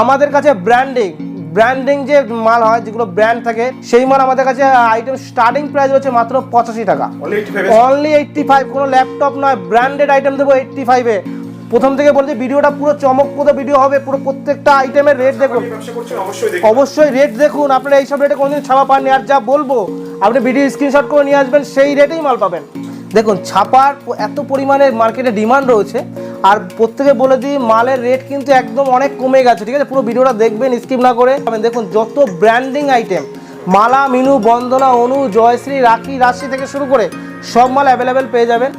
আমাদের কাছে branding branding যে মাল হয় যেগুলো ব্র্যান্ড থাকে সেই মাল আমাদের কাছে আইটেম স্টার্টিং প্রাইস রয়েছে মাত্র পঁচাশি টাকা। অনলি এইটটি ফাইভ কোনো ল্যাপটপ নয় ব্র্যান্ডেড আইটেম দেবো এইটটি ফাইভে প্রথম থেকে বলছি ভিডিওটা পুরো চমকপ্রদ ভিডিও হবে পুরো প্রত্যেকটা আইটেমের রেট দেখুন। অবশ্যই রেট দেখুন আপনারা এইসব রেটে কোনোদিন ছাপা পাননি। আর যা বলব আপনি ভিডিও স্ক্রিনশট করে নিয়ে আসবেন সেই রেটেই মাল পাবেন। দেখুন, ছাপার এত পরিমাণে মার্কেটে ডিমান্ড রয়েছে, আর প্রত্যেকে বলে দিই, মালের রেট কিন্তু একদম অনেক কমে গেছে, ঠিক আছে? পুরো ভিডিওটা দেখবেন স্কিপ না করে দেখুন, যত ব্র্যান্ডিং আইটেম মালা, মিনু, বন্দনা, অনু, জয়শ্রী, রাখি, রাশি থেকে শুরু করে সব মাল অ্যাভেলেবেল পেয়ে যাবেন।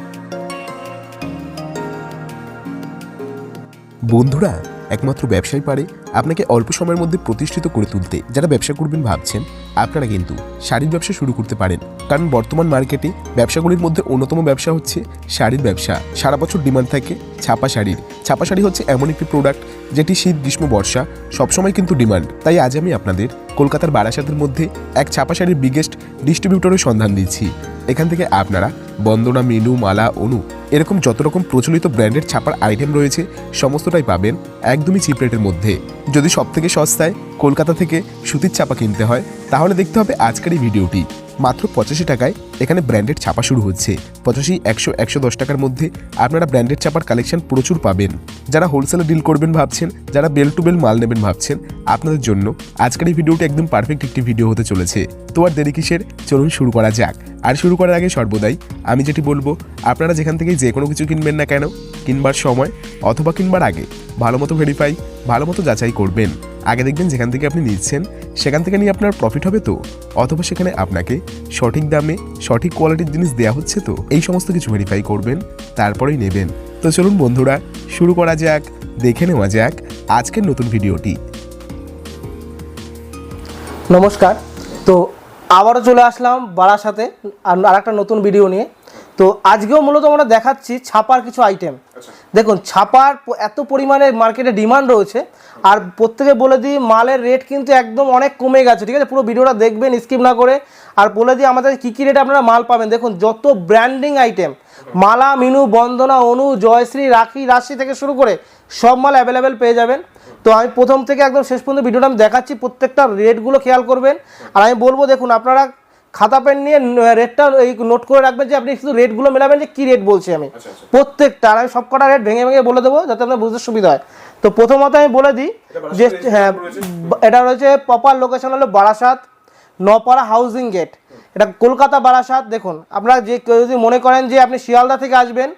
বন্ধুরা একমাত্র ব্যবসায় পারে আপনাকে অল্প সময়ের মধ্যে প্রতিষ্ঠিত করে তুলতে যারা ব্যবসা করবেন ভাবছেন, আপনারা কিন্তু শাড়ির ব্যবসা শুরু করতে পারেন। কারণ বর্তমান মার্কেটে ব্যবসাগুলির মধ্যে অন্যতম ব্যবসা হচ্ছে শাড়ির ব্যবসা। সারা বছর ডিমান্ড থাকে ছাপা শাড়ির। ছাপা শাড়ি হচ্ছে এমন একটি প্রোডাক্ট যেটি শীত, গ্রীষ্ম, বর্ষা সবসময় কিন্তু ডিমান্ড। তাই আজ আমি আপনাদের কলকাতার বারাসাতের মধ্যে এক ছাপা শাড়ির বিগেস্ট ডিস্ট্রিবিউটরের সন্ধান দিচ্ছি। এখান থেকে আপনারা বন্দনা, মিনু, মালা, অনু এরকম যত রকম প্রচলিত ব্র্যান্ডের ছাপার আইটেম রয়েছে, সমস্তটাই পাবেন একদমই চিপ রেটের মধ্যে। যদি সবথেকে সস্তায় কলকাতা থেকে সুতির ছাপা কিনতে হয় তাহলে দেখতে হবে আজকের এই ভিডিওটি। মাত্র পঁচাশি টাকায় এখানে ব্র্যান্ডেড ছাপা শুরু হচ্ছে। পঁচাশি, একশো একশো দশ টাকার মধ্যে আপনারা ব্র্যান্ডেড ছাপার কালেকশন প্রচুর পাবেন। যারা হোলসেলে ডিল করবেন ভাবছেন, যারা বেল টু বেল মাল নেবেন ভাবছেন, আপনাদের জন্য আজকের এই ভিডিওটি একদম পারফেক্ট একটি ভিডিও হতে চলেছে। তো আর দেরি কিসের? চলুন শুরু করা যাক। আর শুরু করার আগে সর্বদাই আমি যেটি বলব, আপনারা যেখান থেকে যে কোনো কিছু কিনবেন না কেন, কিনবার সময় অথবা কিনবার আগে ভালো মতো ভেরিফাই ভালো মতো যাচাই করবেন। আগে দেখবেন যেখান থেকে আপনি নিচ্ছেন, সেখান থেকে নিয়ে আপনার প্রফিট হবে তো? অথবা সেখানে আপনাকে সঠিক দামে, সঠিক কোয়ালিটির জিনিস দেওয়া হচ্ছে তো? এই সমস্ত কিছু ভেরিফাই করবেন, তারপরেই নেবেন। তো চলুন বন্ধুরা, শুরু করা যাক, দেখে নেওয়া যাক আজকের নতুন ভিডিওটি। নমস্কার। তো আবারও চলে আসলাম বারাসাতে, আর আরেকটা নতুন ভিডিও নিয়ে। তো আজকেও মূলত আমরা দেখাচ্ছি ছাপার কিছু আইটেম দেখুন ছাপার এত পরিমাণে মার্কেটে ডিমান্ড রয়েছে। আর প্রত্যেকে বলে দিই মালের রেট কিন্তু একদম অনেক কমে গেছে ঠিক আছে? পুরো ভিডিওটা দেখবেন স্কিপ না করে। আর বলে দিই আমাদের কী কী রেটে আপনারা মাল পাবেন? দেখুন যত ব্র্যান্ডিং আইটেম মালা মিনু বন্দনা অনু জয়শ্রী রাখি রাশি থেকে শুরু করে সব মাল অ্যাভেলেবেল পেয়ে যাবেন। তো আমি প্রথম থেকে একদম শেষ পর্যন্ত ভিডিওটা আমি দেখাচ্ছি প্রত্যেকটা রেটগুলো খেয়াল করবেন। আর আমি বলব দেখুন আপনারা খাতা পেন নিয়ে রেটটা এই নোট করে রাখবেন যে আপনি শুধু রেটগুলো মেলাবেন যে কী রেট বলছি আমি। প্রত্যেকটা আর আমি সব কটা রেট ভেঙে ভেঙে বলে দেবো যাতে আপনার বুঝতে সুবিধা হয়। তো প্রথমত আমি বলে দিই যে হ্যাঁ এটা রয়েছে প্রপার লোকেশন হলো বারাসাত নপাড়া হাউজিং গেট এটা কলকাতা বারাসাত দেখুন আপনারা যে কেউ যদি মনে করেন যে আপনি শিয়ালদা থেকে আসবেন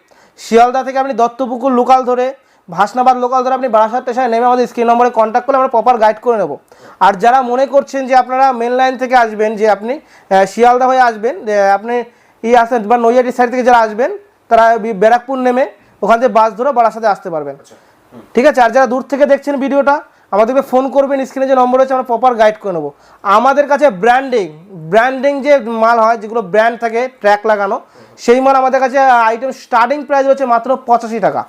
শিয়ালদা থেকে আপনি দত্তপুকুর লোকাল ধরে ভাসনাবাদ লোকাল ধরে আপনি বারাসাত স্টেশনে নেমে আমাদের স্ক্রিন নম্বরে কন্ট্যাক্ট করলে আমরা প্রপার গাইড করে নেব। আর যারা মনে করছেন যে আপনারা মেন লাইন থেকে আসবেন যে আপনি শিয়ালদা হয়ে আসবেন আপনি ই আসেন বা নৈয়াটি সাইড থেকে যারা আসবেন তারা ব্যারাকপুর নেমে ওখান থেকে বাস ধরে বারাসাতে আসতে পারবেন। ঠিক আছে? আর যারা দূর থেকে দেখছেন ভিডিওটা আমাদেরকে ফোন করবেন স্ক্রিনে যে নম্বর আছে আমরা প্রপার গাইড করে নেব। আমাদের কাছে ব্র্যান্ডিং ব্র্যান্ডিং যে মাল হয় যেগুলো ব্র্যান্ড থাকে ট্র্যাক লাগানো সেই মাল আমাদের কাছে আইটেম স্টার্টিং প্রাইস রয়েছে মাত্র পঁচাশি টাকা।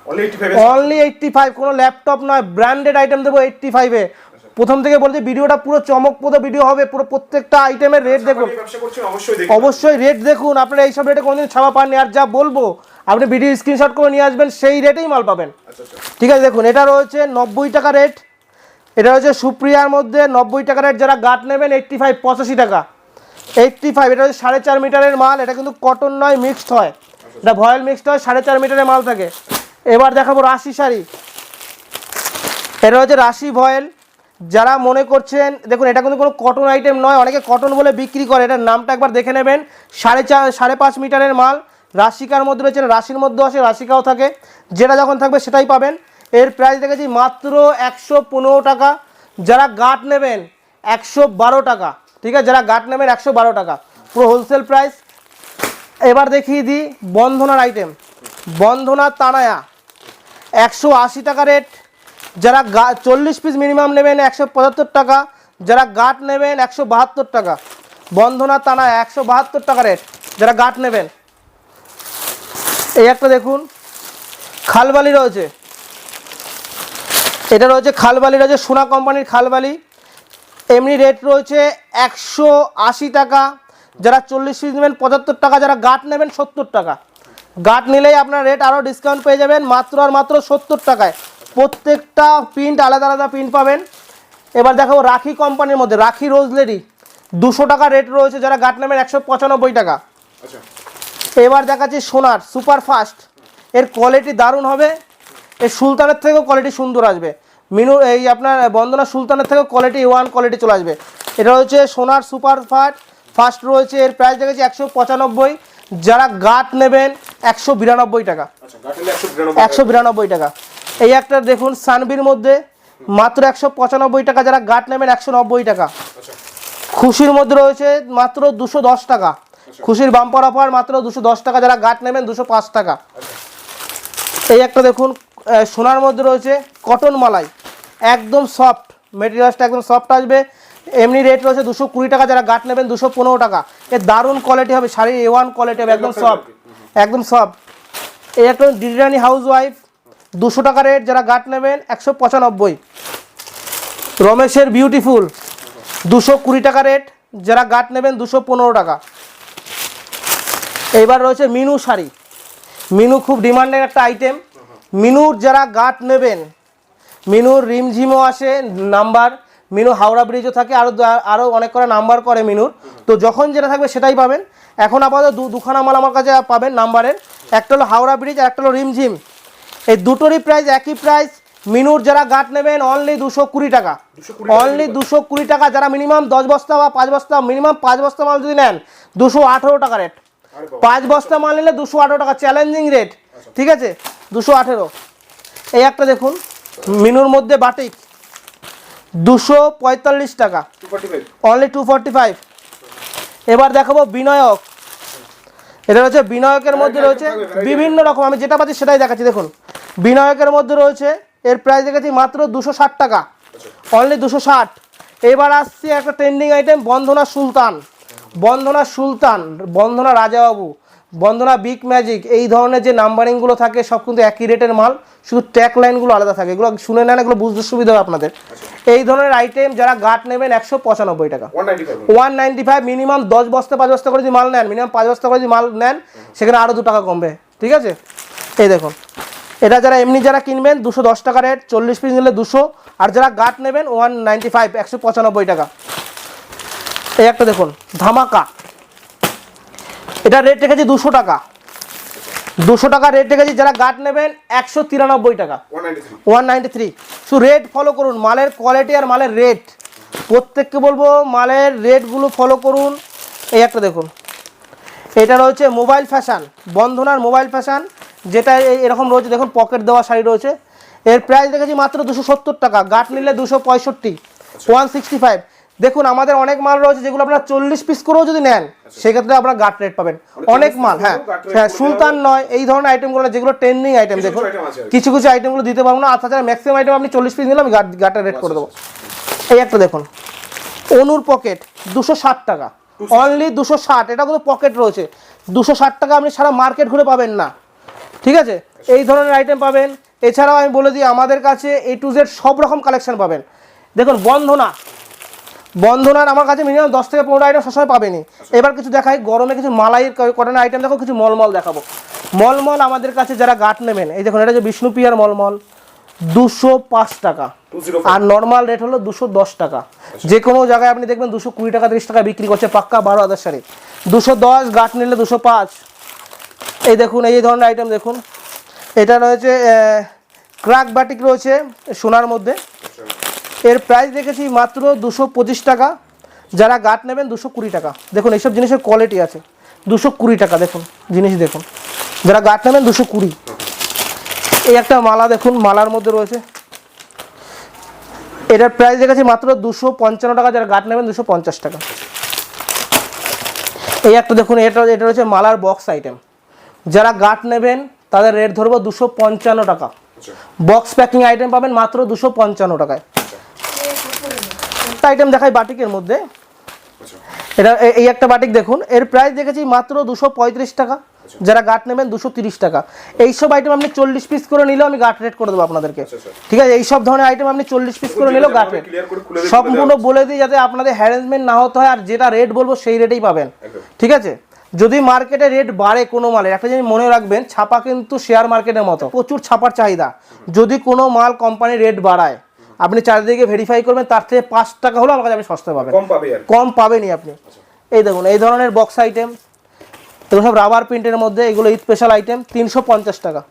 অনলি এইটটি ফাইভ কোনো ল্যাপটপ নয় ব্র্যান্ডেড আইটেম দেবো এইটটি ফাইভে প্রথম থেকে বলছি ভিডিওটা পুরো চমকপ্রদ ভিডিও হবে পুরো প্রত্যেকটা আইটেমের রেট দেখুন। অবশ্যই রেট দেখুন। আপনারা এইসব রেটে কোনোদিন ছাপা পাননি। আর যা বলব আপনি ভিডিও স্ক্রিনশট করে নিয়ে আসবেন সেই রেটেই মাল পাবেন। ঠিক আছে দেখুন এটা রয়েছে নব্বই টাকা রেট এটা হচ্ছে সুপ্রিয়ার মধ্যে নব্বই টাকা রেট যারা গাট নেবেন এইট্টি ফাইভ পঁচাশি টাকা। এইট্টি ফাইভ এটা হচ্ছে সাড়ে চার মিটারের মাল, এটা কিন্তু কটন নয় মিক্সড হয়। এটা ভয়েল মিক্সড হয়, সাড়ে চার মিটারের মাল থাকে। এবার দেখাবো রাশি শাড়ি। এটা হচ্ছে রাশি ভয়েল। যারা মনে করছেন, দেখুন, এটা কিন্তু কোনো কটন আইটেম নয়, অনেকে কটন বলে বিক্রি করে, এটার নামটা একবার দেখে নেবেন। সাড়ে চার সাড়ে পাঁচ মিটারের মাল। রাশিকার মধ্যে রয়েছে রাশির মধ্যে আসে, রাশিকাও থাকে। যেটা যখন থাকবে সেটাই পাবেন। এর প্রাইস দেখেছি মাত্র একশো পনেরো টাকা। যারা গাট নেবেন, একশো বারো টাকা। ঠিক আছে, যারা গাট নেবেন একশো বারো টাকা। পুরো হোলসেল প্রাইস এবার দেখিয়ে দিই বন্ধনার আইটেম বন্ধনার তানায়া। একশো আশি টাকা রেট যারা গা, চল্লিশ পিস মিনিমাম নেবেন একশো পঁচাত্তর টাকা। যারা গাট নেবেন একশো বাহাত্তর টাকা। বন্ধনা টানা একশো বাহাত্তর টাকা রেট যারা গাট নেবেন। এই একটা দেখুন, খালবালি রয়েছে। এটা রয়েছে খালবালি রয়েছে সোনা কোম্পানির খালবালি। এমনি রেট রয়েছে একশো আশি টাকা। যারা চল্লিশ পিস নেবেন পঁচাত্তর টাকা যারা গাট নেবেন সত্তর টাকা। গাট নিলেই আপনার রেট আরও ডিসকাউন্ট পেয়ে যাবেন মাত্র আর মাত্র সত্তর টাকায়। প্রত্যেকটা প্রিন্ট আলাদা আলাদা প্রিন্ট পাবেন। এবার দেখো রাখি কোম্পানির মধ্যে রাখি রোজলেরি দুশো টাকা রেট রয়েছে যারা গাট নেবেন একশো পঁচানব্বই টাকা। আচ্ছা। এবার দেখাচ্ছি সোনার সুপার ফাস্ট এর কোয়ালিটি দারুণ হবে। এর সুলতানের থেকেও কোয়ালিটি সুন্দর আসবে। মিনু এই আপনার বন্দনা সুলতানের থেকেও কোয়ালিটি ওয়ান কোয়ালিটি চলে আসবে। এটা হচ্ছে সোনার সুপার ফাট ফার্স্ট রয়েছে এর প্রাইস দেখেছি একশো পঁচানব্বই। যারা গাট নেবেন একশো বিরানব্বই টাকা। আচ্ছা একশো বিরানব্বই টাকা। এই একটা দেখুন সানবির মধ্যে মাত্র একশো পঁচানব্বই টাকা যারা গাট নেবেন একশো নব্বই টাকা। আচ্ছা। খুশির মধ্যে রয়েছে মাত্র দুশো দশ টাকা। খুশির বাম্পার অফার মাত্র দুশো দশ টাকা যারা গাট নেবেন দুশো পাঁচ টাকা। এই একটা দেখুন সোনার মধ্যে রয়েছে কটন মালাই। একদম সফট মেটেরিয়ালসটা একদম সফট আসবে। এমনি রেট রয়েছে দুশো কুড়ি টাকা যারা গাট নেবেন দুশো পনেরো টাকা। এর দারুণ কোয়ালিটি হবে শাড়ির এ ওয়ান কোয়ালিটি হবে একদম সফট একদম সফট এই একটা ডিজাইনি হাউস ওয়াইফ দুশো টাকা রেট যারা গাট নেবেন একশো পঁচানব্বই। রমেশের বিউটিফুল দুশো কুড়ি টাকা রেট যারা গাট নেবেন দুশো পনেরো টাকা। এইবার রয়েছে মিনু শাড়ি। মিনু খুব ডিমান্ডের একটা আইটেম মিনুর যারা গাট নেবেন মিনুর রিমঝিমও আসে নাম্বার। মিনু হাওড়া ব্রিজও থাকে আরও আরও অনেক করে নাম্বার করে মিনুর। তো যখন যেটা থাকবে সেটাই পাবেন। এখন আপাতত দু দুখানা মাল আমার কাছে পাবেন নাম্বারের। একটা হলো হাওড়া ব্রিজ আর একটা হলো রিমঝিম। এই দুটোরই প্রাইস একই প্রাইস মিনুর যারা গাট নেবেন অনলি দুশো কুড়ি টাকা। অনলি দুশো কুড়ি টাকা যারা মিনিমাম দশ বস্তা বা পাঁচ বস্তা মিনিমাম পাঁচ বস্তা মাল যদি নেন দুশো আঠেরো টাকা রেট পাঁচ বস্তা মাল নিলে দুশো আঠেরো টাকা চ্যালেঞ্জিং রেট ঠিক আছে? দুশো আঠেরো। এই একটা দেখুন। মিনুর মধ্যে বাটিক দুশো পঁয়তাল্লিশ টাকা। অনলি টু ফর্টি ফাইভ এবার দেখাবো বিনায়ক। এটা রয়েছে বিনায়কের মধ্যে রয়েছে বিভিন্ন রকম। আমি যেটা পাচ্ছি সেটাই দেখাচ্ছি দেখুন। বিনায়কের মধ্যে রয়েছে এর প্রাইস দেখেছি মাত্র দুশো ষাট টাকা। অনলি দুশো ষাট। এবার আসছে একটা trending item Bandhana Sultan. Bandhana Sultan Bandhana Rajababu. Bandhana big magic এই ধরনের যে নাম্বারিংগুলো থাকে সব কিন্তু একই রেটের মাল। শুধু ট্যাগ লাইনগুলো আলাদা থাকে। এগুলো শুনে নেন এগুলো বুঝতে সুবিধা হবে আপনাদের। এই ধরনের আইটেম যারা গাট নেবেন একশো পঁচানব্বই টাকা। One ninety five one ninety five minimum দশ বস্তা পাঁচ বস্তা করে যদি মাল নেন মিনিমাম পাঁচ বস্তা করে যদি মাল নেন সেখানে আরও দু টাকা কমবে। ঠিক আছে? এই দেখুন। এটা যারা এমনি যারা কিনবেন দুশো দশ টাকা রেট চল্লিশ পিস নিলে দুশো। আর যারা গাট নেবেন ওয়ান নাইনটি ফাইভ একশো পঁচানব্বই টাকা। এই একটা দেখুন ধামাকা। এটা রেট রেখেছি দুশো টাকা। দুশো টাকা রেট রেখেছি যারা গাট নেবেন একশো তিরানব্বই টাকা। ওয়ান নাইনটি থ্রি শুধু রেট ফলো করুন মালের কোয়ালিটি আর মালের রেট প্রত্যেককে বলব মালের রেটগুলো ফলো করুন। এই একটা দেখুন। এটা রয়েছে মোবাইল ফ্যাশন বন্ধনার মোবাইল ফ্যাশান যেটা এই- এরকম রয়েছে দেখুন পকেট দেওয়া শাড়ি রয়েছে। এর প্রাইস দেখেছি মাত্র দুশো সত্তর টাকা গাট নিলে দুশো পঁয়ষট্টি ওয়ান সিক্সটি ফাইভ দেখুন আমাদের অনেক মাল রয়েছে যেগুলো আপনারা চল্লিশ পিস করেও যদি নেন সেক্ষেত্রে আপনারা গাট রেট পাবেন। অনেক মাল হ্যাঁ হ্যাঁ সুলতান নয় এই ধরনের আইটেমগুলো যেগুলো ট্রেন্ডিং আইটেম দেখুন। কিছু কিছু আইটেমগুলো দিতে পারব না আর তাছাড়া ম্যাক্সিমাম আইটেম আপনি চল্লিশ পিস নিলে আমি গাট গাটের রেট করে দেবো। এই একটা দেখুন অনুর পকেট দুশো ষাট টাকা। অনলি দুশো ষাট এটা কিন্তু পকেট রয়েছে। দুশো ষাট টাকা আপনি সারা মার্কেট ঘুরে পাবেন না। ঠিক আছে? এই ধরনের আইটেম পাবেন। এছাড়াও আমি বলে দিই আমাদের কাছে এ টু জেড সব রকম কালেকশন পাবেন। দেখুন বন্ধনা বন্ধনার আমার কাছে মিনিমাম দশ থেকে পনেরো আইটেম সবসময় পাবেনি এবার কিছু দেখাই গরমে কিছু মালাইয়ের কটনের আইটেম দেখো কিছু মলমল দেখাবো। মলমল আমাদের কাছে যারা গাট নেবেন এই দেখুন এটা যে বিষ্ণুপ্রিয়ার মলমল দুশো পাঁচ টাকা। আর নর্মাল রেট হলো দুশো দশ টাকা। যে কোনো জায়গায় আপনি দেখবেন দুশো কুড়ি টাকা তিরিশ টাকা বিক্রি করছে পাক্কা বারো হাজার শাড়ি। দুশো দশ গাট নিলে দুশো পাঁচ। এই দেখুন এই ধরনের আইটেম দেখুন। এটা রয়েছে ক্রাক বাটিক রয়েছে সোনার মধ্যে। এর প্রাইস দেখেছি মাত্র দুশো পঁচিশ টাকা। যারা গাট নেবেন দুশো কুড়ি টাকা। দেখুন এইসব জিনিসের কোয়ালিটি আছে। দুশো কুড়ি টাকা দেখুন জিনিস দেখুন। যারা গাট নেবেন দুশো কুড়ি। এই একটা মালা দেখুন মালার মধ্যে রয়েছে। এটার প্রাইস দেখেছি মাত্র দুশো পঞ্চান্ন টাকা যারা গাট নেবেন দুশো পঞ্চাশ টাকা। এই একটা দেখুন এটা এটা রয়েছে মালার বক্স আইটেম যারা গাট নেবেন তাদের রেট ধরবো দুশো পঞ্চান্ন টাকা। বক্স প্যাকিং আইটেম পাবেন মাত্র দুশো পঞ্চান্ন টাকায়। একটা আইটেম দেখাই বাটিকের মধ্যে। এটা এই একটা বাটিক দেখুন। এর প্রাইস দেখেছি মাত্র দুশো পঁয়ত্রিশ টাকা। যারা গাট নেবেন দুশো তিরিশ টাকা। এইসব আইটেম আপনি চল্লিশ পিস করে নিলেও আমি গাট রেট করে দেবো আপনাদেরকে। আচ্ছা, আচ্ছা। ঠিক আছে? এইসব ধরনের আইটেম আপনি চল্লিশ পিস করে নিলেও গাট রেট সম্পূর্ণ বলে দিই যাতে আপনাদের হ্যারেসমেন্ট না হতে হয় আর যেটা রেট বলব সেই রেটেই পাবেন। ঠিক আছে? যদি মার্কেটে রেট বাড়ে কোনো মালের একটা জিনিস মনে রাখবেন ছাপা কিন্তু শেয়ার মার্কেটের মতো। প্রচুর ছাপার চাহিদা। যদি কোনো মাল কোম্পানি রেট বাড়ায় আপনি চারিদিকে ভেরিফাই করবেন তার থেকে পাঁচ টাকা হলেও আমার কাছে আপনি সস্তা পাবেন। কম পাবে আর কি। কম পাবেনই আপনি। এই দেখুন এই ধরনের বক্স আইটেম এগুলো সব রাবার প্রিন্টের মধ্যে এগুলো স্পেশাল আইটেম তিনশো পঞ্চাশ টাকা।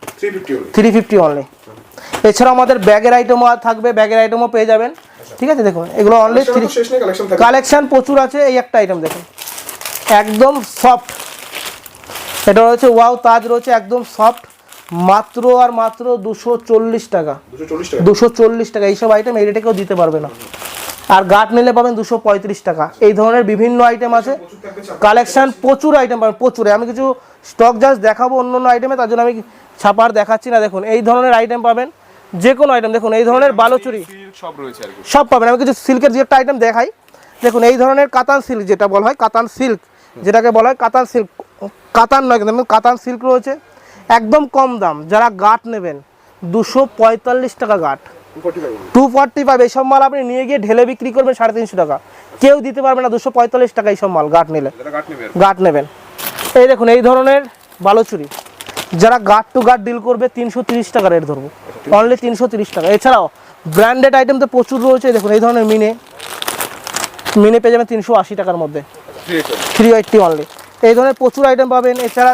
থ্রি ফিফটি অনলি এছাড়াও আমাদের ব্যাগের আইটেমও থাকবে ব্যাগের আইটেমও পেয়ে যাবেন। ঠিক আছে দেখুন এগুলো অনলি থাকে কালেকশন প্রচুর আছে এই একটা আইটেম দেখুন। একদম সফট এটা রয়েছে ওয়াও তাজ রয়েছে একদম সফট মাত্র আর মাত্র দুশো চল্লিশ টাকা। দুশো চল্লিশ টাকা? এইসব আইটেম এই রেটে কেউ দিতে পারবে না। আর গাট নিলে পাবেন দুশো পঁয়ত্রিশ টাকা। এই ধরনের বিভিন্ন আইটেম আছে। কালেকশন প্রচুর আইটেম পাবেন প্রচুর। আমি কিছু স্টক জাস্ট দেখাবো অন্য অন্য আইটেমে তার জন্য আমি ছাপার দেখাচ্ছি না। দেখুন এই ধরনের আইটেম পাবেন যে কোনো আইটেম দেখুন এই ধরনের বালোচুরি সব রয়েছে সব পাবেন। আমি কিছু সিল্কের যে একটা আইটেম দেখাই। দেখুন এই ধরনের কাতান সিল্ক যেটা বলা হয় কাতান সিল্ক যেটাকে বলা হয় কাতান সিল্ক কাতান নয় কিন্তু কাতান সিল্ক রয়েছে। একদম কম দাম। যারা গাট নেবেন দুশো পঁয়তাল্লিশ টাকা গাট। 45 টু ফর্টি ফাইভ এইসব মাল আপনি নিয়ে গিয়ে ঢেলে বিক্রি করবেন সাড়ে তিনশো টাকা। কেউ দিতে পারবে না দুশো পঁয়তাল্লিশ টাকা এইসব মাল গাট নিলে। গাট নেবেন। এই দেখুন এই ধরনের বালোচুরি। যারা গাট টু গাট ডিল করবে তিনশো তিরিশ টাকা রেট ধরবো। অনলি তিনশো তিরিশ টাকা। এছাড়াও ব্র্যান্ডেড আইটেম তো প্রচুর রয়েছে দেখুন এই ধরনের মিনে মিনে পেয়ে যাবেন তিনশো আশি টাকার মধ্যে। থ্রি এইটটি অনলি এই ধরনের প্রচুর আইটেম পাবেন। এছাড়া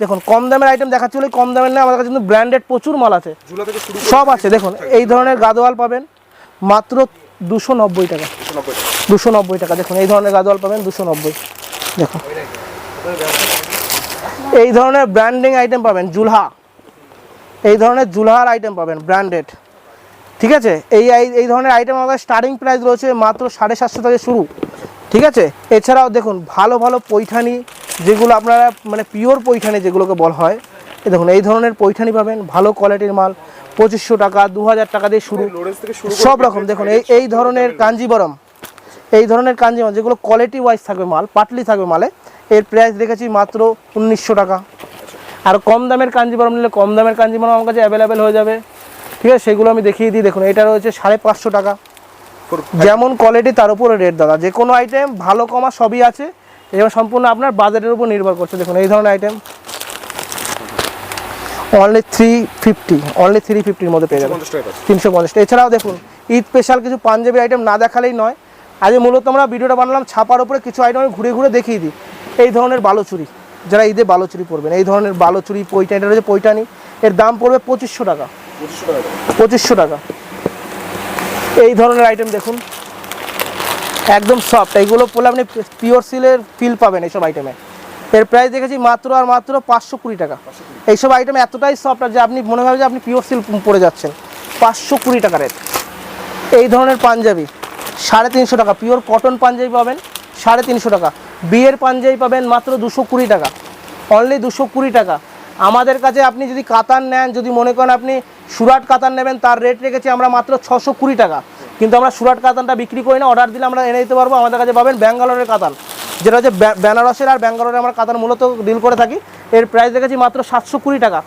দেখুন কম দামের আইটেম দেখাচ্ছি বলে কম দামের না আমাদের কাছে কিন্তু ব্র্যান্ডেড প্রচুর মাল আছে। সব আছে দেখুন এই ধরনের গাদোয়াল পাবেন মাত্র দুশো নব্বই টাকা। দুশো নব্বই টাকা। দেখুন এই ধরনের গাদোয়াল পাবেন দুশো নব্বই। দেখুন এই ধরনের ব্র্যান্ডিং আইটেম পাবেন জুলহা। এই ধরনের জুলহার আইটেম পাবেন ব্র্যান্ডেড ঠিক আছে? এই এই- এই ধরনের আইটেম আমাদের স্টার্টিং প্রাইস রয়েছে মাত্র সাড়ে সাতশো থেকে শুরু। ঠিক আছে? এছাড়াও দেখুন ভালো ভালো পৈঠানি যেগুলো আপনারা মানে পিওর পৈঠানি যেগুলোকে বলা হয় এই দেখুন এই ধরনের পৈঠানি পাবেন ভালো কোয়ালিটির মাল পঁচিশশো টাকা দু হাজার টাকা দিয়ে শুরু। সব রকম দেখুন এই এই ধরনের কাঞ্জিবরম এই ধরনের কাঞ্জিবরম যেগুলো কোয়ালিটি ওয়াইজ থাকবে মাল পাটলি থাকবে মালে এর প্রাইস দেখেছি মাত্র উনিশশো টাকা। আর কম দামের কাঞ্জিবরম নিলে কম দামের কাঞ্জিবরম আমার কাছে অ্যাভেলেবেল হয়ে যাবে। ঠিক আছে সেগুলো আমি দেখিয়ে দিই দেখুন এটা রয়েছে সাড়ে পাঁচশো টাকা। যেমন কোয়ালিটি তার উপরে রেট দাদা। যে কোনো আইটেম ভালো কমা সবই আছে। এবং সম্পূর্ণ আপনার বাজেটের উপর নির্ভর করছে। দেখুন এই ধরনের item only three fifty only three ফিফটির মধ্যে পেয়ে যাবেন। 50 টাকা আছে। তিনশো পঞ্চাশ। এছাড়াও দেখুন ঈদ স্পেশাল কিছু পাঞ্জাবি আইটেম না দেখালেই নয়। আজ মূলত আমরা ভিডিওটা বানালাম ছাপার উপরে কিছু আইটেম ঘুরে ঘুরে দেখিয়ে দিই। এই ধরনের বালোচুরি যারা ঈদে বালোচুরি পরবেন এই ধরনের বালোচুরি পৈটানি এটা রয়েছে পৈটানি। এর দাম পড়বে পঁচিশশো টাকা। 2500 টাকা দাম। পঁচিশশো টাকা। এই ধরনের আইটেম দেখুন। একদম সফট এইগুলো পড়লে আপনি পিওর সিলের ফিল পাবেন এইসব আইটেমে এর প্রাইস দেখেছি মাত্র আর মাত্র পাঁচশো কুড়ি টাকা। এইসব আইটেম এতটাই সফট যে আপনি মনে হবে যে আপনি পিওর সিল পরে যাচ্ছেন। পাঁচশো কুড়ি টাকা রেট এই ধরনের পাঞ্জাবি, সাড়ে তিনশো টাকা। পিওর কটন পাঞ্জাবি পাবেন, সাড়ে তিনশো টাকা। বিয়ের পাঞ্জাবি পাবেন মাত্র দুশো কুড়ি টাকা। অনলি দুশো কুড়ি টাকা। আমাদের কাছে আপনি যদি কাতান নেন, যদি মনে করেন আপনি সুরাট কাতান নেবেন, তার রেট রেখেছি আমরা মাত্র ছশো কুড়ি টাকা। কিন্তু আমরা সুরাট কাতানটা বিক্রি করি না অর্ডার দিলে আমরা এনে দিতে পারব। আমাদের কাছে পাবেন ব্যাঙ্গালোরের কাতান যেটা হচ্ছে বেনারসের আর ব্যাঙ্গালোরে আমরা কাতান মূলত ডিল করে থাকি। এর প্রাইস রেখেছি মাত্র সাতশো কুড়ি টাকা।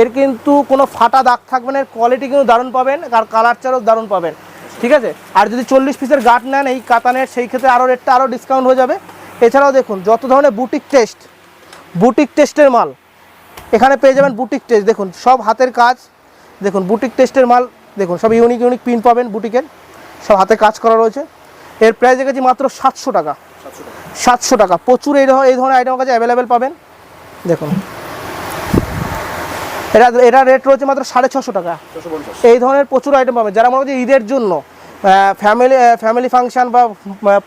এর কিন্তু কোনো ফাটা দাগ থাকবে না এর কোয়ালিটি কিন্তু দারুণ পাবেন আর কালার চারও দারুণ পাবেন। ঠিক আছে? আর যদি চল্লিশ পিসের গাঁট নেন এই কাতানের সেই ক্ষেত্রে আরও রেটটা আরও ডিসকাউন্ট হয়ে যাবে। এছাড়াও দেখুন যত ধরনের বুটিক টেস্ট বুটিক টেস্টের মাল এখানে পেয়ে যাবেন বুটিক টেস্ট দেখুন সব হাতের কাজ। দেখুন বুটিক টেস্টের মাল দেখুন সব ইউনিক ইউনিক পিন পাবেন বুটিকের সব হাতে কাজ করা রয়েছে। এর প্রাইস দেখেছি মাত্র সাতশো টাকা। সাতশো টাকা। প্রচুর এই এই ধরনের আইটেম কাছে অ্যাভেলেবেল পাবেন। দেখুন। এটা এটা রেট রয়েছে মাত্র সাড়ে ছশো টাকা। এই ধরনের প্রচুর আইটেম পাবেন। যারা মনে করছে ঈদের জন্য ফ্যামিলি ফ্যামিলি ফাংশন বা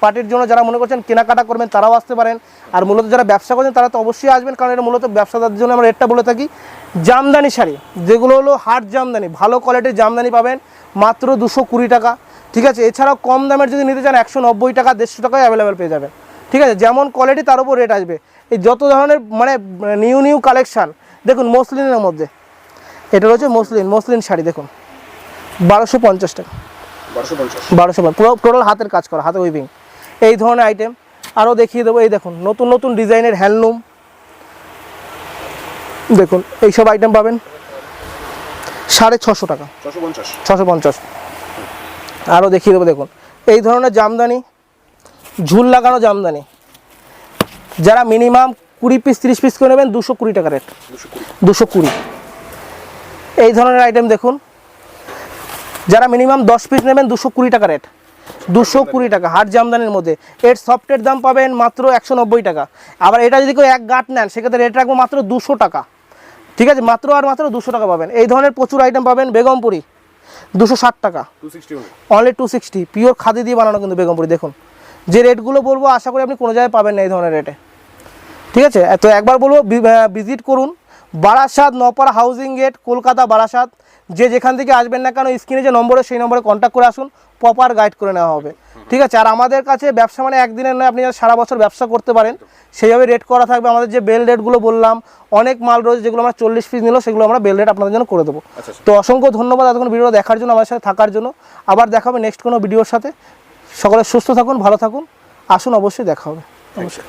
পার্টির জন্য যারা মনে করছেন কেনাকাটা করবেন, তারাও আসতে পারেন। আর মূলত যারা ব্যবসা করছেন, তারা তো অবশ্যই আসবেন। কারণ এটা মূলত ব্যবসাদার জন্য আমরা রেটটা বলে থাকি। জামদানি শাড়ি, যেগুলো হলো হাট জামদানি, ভালো কোয়ালিটির জামদানি পাবেন। মাত্র দুশো কুড়ি টাকা। ঠিক আছে? এছাড়াও কম দামের যদি নিতে চান একশো নব্বই টাকা দেড়শো টাকায় অ্যাভেলেবেল পেয়ে যাবেন। ঠিক আছে? যেমন কোয়ালিটি তার উপর রেট আসবে। এই যত ধরনের মানে নিউ নিউ কালেকশান দেখুন মসলিনের মধ্যে। এটা রয়েছে মসলিন মসলিন শাড়ি দেখুন। বারোশো পঞ্চাশ টাকা। 1250 বারোশো টোটাল হাতের কাজ করা হাতে উইভিং এই ধরনের আইটেম আরও দেখিয়ে দেবো। এই দেখুন নতুন নতুন ডিজাইনের হ্যান্ডলুম দেখুন এইসব আইটেম পাবেন। সাড়ে ছশো টাকা। 650 ছশো পঞ্চাশ। আরও দেখিয়ে দেবো দেখুন। এই ধরনের জামদানি ঝুল লাগানো জামদানি যারা মিনিমাম কুড়ি পিস তিরিশ পিস করে নেবেন দুশো কুড়ি টাকা রেট দুশো কুড়ি। এই ধরনের আইটেম দেখুন। যারা মিনিমাম দশ পিস নেবেন দুশো কুড়ি টাকা রেট দুশো কুড়ি টাকা হাট জামদানির মধ্যে। এর সফটের দাম পাবেন মাত্র একশো নব্বই টাকা। আবার এটা যদি কেউ এক গাঁট নেন সেক্ষেত্রে রেট রাখব মাত্র দুশো টাকা। ঠিক আছে? মাত্র আর মাত্র দুশো টাকা পাবেন। এই ধরনের প্রচুর আইটেম পাবেন বেগমপুরি। দুশো ষাট টাকা। Only two sixty pure khadi দিয়ে বানানো কিন্তু বেগমপুরি দেখুন। যে রেটগুলো বলব আশা করি আপনি কোনো জায়গায় পাবেন না এই ধরনের রেটে। ঠিক আছে? তো একবার বলব ভিজিট করুন। বারাসাত নপাড়া হাউজিং গেট কলকাতা বারাসাত। যে যেখান থেকে আসবেন না কেন স্ক্রিনে যে নম্বরে সেই নম্বরে কন্ট্যাক্ট করে আসুন প্রপার গাইড করে নেওয়া হবে। ঠিক আছে? আর আমাদের কাছে ব্যবসা মানে একদিনের নয় আপনি সারা বছর ব্যবসা করতে পারেন সেইভাবে রেট করা থাকবে। আমাদের যে বেল রেটগুলো বললাম অনেক মাল রয়েছে যেগুলো আমরা চল্লিশ পিস নিল সেগুলো আমরা বেল রেট আপনাদের জন্য করে দেবো। আচ্ছা তো অসংখ্য ধন্যবাদ এতক্ষণ ভিডিও দেখার জন্য আমার সাথে থাকার জন্য। আবার দেখা হবে নেক্সট কোনো ভিডিওর সাথে। সকলে সুস্থ থাকুন ভালো থাকুন। আসুন অবশ্যই দেখা হবে। নমস্কার।